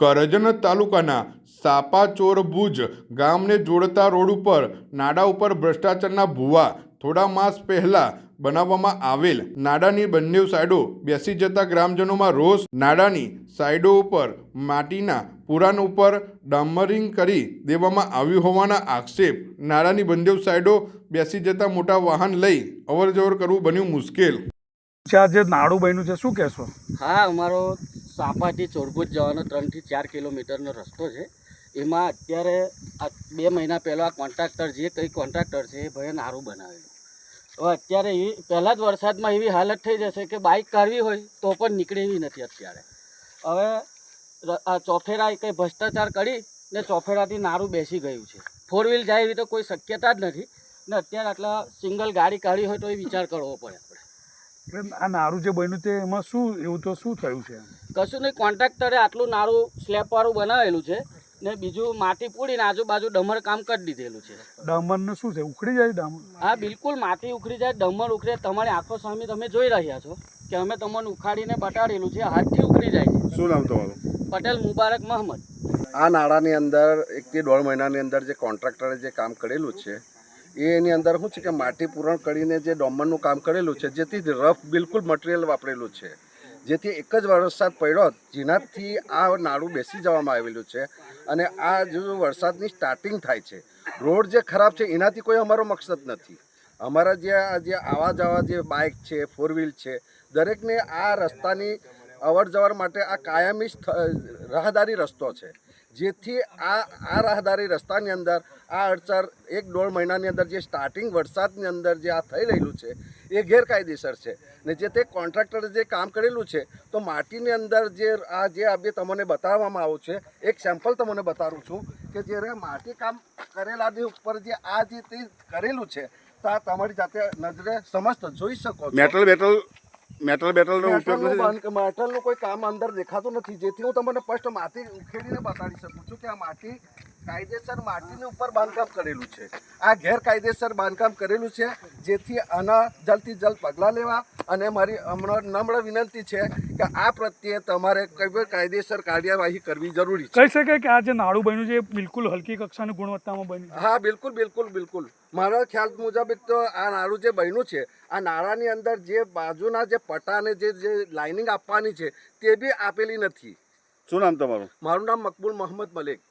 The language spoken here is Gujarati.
કરજણ તાલુકાના સાપાચોર ભુજ ગામને જોડતા રોડ ઉપર નાડા ઉપર ભ્રષ્ટાચારના ભૂવા થોડા માસ પહેલા બનાવવામાં આવેલ. નાડાની બંને સાઈડો બેસી જતા ગ્રામજનોમાં રોષ. નાડાની સાઈડો ઉપર માટીના પુરાણ ઉપર ડામરિંગ કરી દેવામાં આવ્યું હોવાના આક્ષેપ. નાડાની બંને સાઈડો બેસી જતા મોટા વાહન લઈ અવરજવર કરવું બન્યું મુશ્કેલ. છે આ જે નાડું બન્યું છે શું કહેશો? હા અમારો સાપાથી ચોરભુજ જવાનો ત્રણથી ચાર કિલોમીટરનો રસ્તો છે. એમાં અત્યારે બે મહિના પહેલાં કોન્ટ્રાક્ટર જે કંઈ કોન્ટ્રાક્ટર છે એ ભાઈએ નારું બનાવેલું. હવે અત્યારે એ પહેલાં જ વરસાદમાં એવી હાલત થઈ જશે કે બાઇક કાઢવી હોય તો પણ નીકળે એવી નથી અત્યારે. હવે આ ચોફેરા કંઈ ભ્રષ્ટાચાર કરી ને ચોફેરાથી નારું બેસી ગયું છે. ફોર વ્હીલ જાય એવી તો કોઈ શક્યતા જ નથી. ને અત્યારે આટલા સિંગલ ગાડી કાઢવી હોય તો એ વિચાર કરવો પડે. એટલે આ નારું જે બન્યું તે એમાં શું એવું તો શું થયું છે? કશું નહીં કોન્ટ્રાક્ટરે આટલું નારું સ્લેપવાળું બનાવેલું છે ને બીજું માટી પૂડીને આજુબાજુ ડમર કામ કરી દીધેલું છે. ડમરનું શું છે ઉખડી જાય ડમર હા બિલકુલ માટી ઉખડી જાય ડમર ઉખડે. તમારી આંખો સામે તમે જોઈ રહ્યા છો કે અમે તમને ઉખાડીને બટાડેલું છે હાથથી ઉખડી જાય છે. શું નામ તમારું? પટેલ મુબારક મહમદ. આ નાળાની અંદર એકથી દોઢ મહિનાની અંદર જે કોન્ટ્રાક્ટરે જે કામ કરેલું છે એ એની અંદર શું છે કે માટી પૂરણ કરીને જે ડોમરનું કામ કરેલું છે, જેથી રફ બિલકુલ મટીરિયલ વાપરેલું છે. જેથી એક જ વરસાદ પડ્યો, જેનાથી આ નાળું બેસી જવામાં આવેલું છે અને આ જો વરસાદની સ્ટાર્ટિંગ થાય છે. રોડ જે ખરાબ છે, એનાથી કોઈ અમારો મકસદ નથી. અમારા જે જે આવા જવા જે બાઇક છે ફોર વ્હીલ છે, દરેકને આ રસ્તાની અવર જવર માટે આ કાયમી રાહદારી રસ્તો છે. જેથી આ આ રાહદારી રસ્તાની અંદર, આ અડચર એક દોઢ મહિનાની અંદર જે સ્ટાર્ટિંગ વરસાદની અંદર જે આ થઈ રહેલું છે, એ ગેરકાયદેસર છે. ને જે તે કોન્ટ્રાક્ટરે જે કામ કરેલું છે, તો માટીની અંદર જે આ જે આ બે તમને બતાવવામાં આવું છે, એક સેમ્પલ તમને બતાવું છું કે જ્યારે માટી કામ કરેલાની ઉપર જે આ જે તે કરેલું છે, તો આ તમારી જાતે નજરે સમસ્ત જોઈ શકો મેટલ મેટલ મેટલ બેટલનો ઉપયોગ નથી? મેટલનું કોઈ કામ અંદર દેખાતું નથી. જેથી હું તમને ફર્સ્ટ માટી ઉખેડીને બતાડી શકું છું કે આ માટી કાયદેસર માટીની ઉપર બાંધકામ કરેલું છે. આ ગેરકાયદેસર બાંધકામ કરેલું છે જેથી આના જલ્દથી જલ્દ પગલાં લેવા અને મારી હમણાં નમ્ર વિનંતી છે કે આ પ્રત્યે તમારે કઈ પણ કાયદેસર કાર્યવાહી કરવી જરૂરી છે. કહી શકે કે આ જે નાળું બન્યું છે બિલકુલ હલકી કક્ષાની ગુણવત્તામાં બન્યું હા બિલકુલ બિલકુલ બિલકુલ. મારા ખ્યાલ મુજબ એક તો આ નાળું જે બન્યું છે આ નાળાની અંદર જે બાજુના જે પટાને જે જે લાઇનિંગ આપવાની છે તે બી આપેલી નથી. શું નામ તમારું? મારું નામ મકબૂલ મોહમ્મદ મલિક.